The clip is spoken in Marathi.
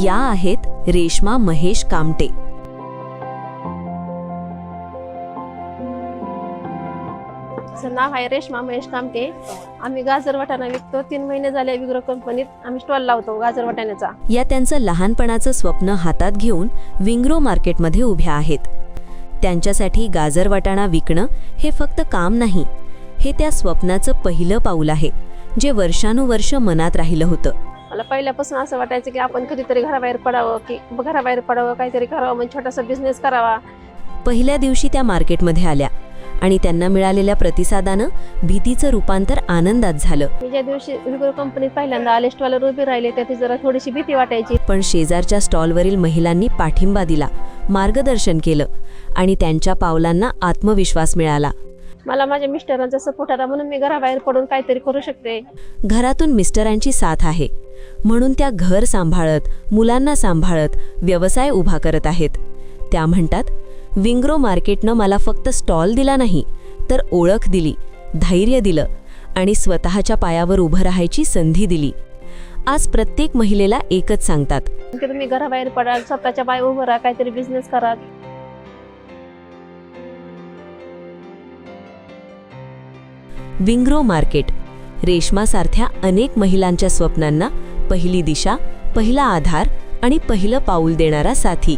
या आहेत रेश्मा महेश कामटे. नाव आहे रेश्मा महेश कामटे. आम्ही गाजर वाटाणा विकतो. तीन महिने झाले विग्रो कंपनीत आम्ही स्टॉल लावतो गाजर वाटाण्याचा. या त्यांचं लहानपणाचं स्वप्न हातात घेऊन विंग्रो मार्केटमध्ये उभ्या आहेत. त्यांच्यासाठी गाजर वाटाणा विकणं हे फक्त काम नाही हे त्या स्वप्नाचं पहिलं पाऊल आहे जे वर्षानुवर्ष मनात राहिलं होतं. मला पहिल्यापासून असं वाटायचं की आपण कधीतरी घराबाहेर पडावं की घराबाहेर पडावं काहीतरी करावं म्हणजे छोटासा बिझनेस करावा. पहिल्या दिवशी त्या मार्केटमध्ये आल्या आणि त्यांना मिळालेल्या प्रतिसादानं भीतीचं रूपांतर आनंदात झालं. मी ज्या दिवशी विग्रो कंपनीत पहिल्यांदा आले स्टॉलवर उभी राहिले त्याची जरा थोडीशी भीती वाटायची. पण शेजारच्या स्टॉलवरील महिलांनी पाठिंबा दिला मार्गदर्शन केलं आणि त्यांच्या पावलांना आत्मविश्वास मिळाला. मला माझ्या मिस्टरांचा सपोर्ट आला म्हणून मी घराबाहेर पडून काहीतरी करू शकते. घरातून मिस्टरांची साथ आहे. म्हणून त्या घर सांभाळत मुलांना सांभाळत व्यवसाय उभा करत आहेत. त्या म्हणतात विंग्रो मार्केटनं मला फक्त स्टॉल दिला नाही तर ओळख दिली धैर्य दिलं आणि स्वतःच्या पायावर उभं राहायची संधी दिली. आज प्रत्येक महिलेला एकच सांगतात. की तुम्ही घराबाहेर पडाल स्वतःच्या पाय उभं राहा काहीतरी बिझनेस करा विंग्रो मार्केट रेशमासारख्या अनेक महिलांच्या स्वप्नांना पहिली दिशा पहिला आधार आणि पहिलं पाऊल देणारा साथी.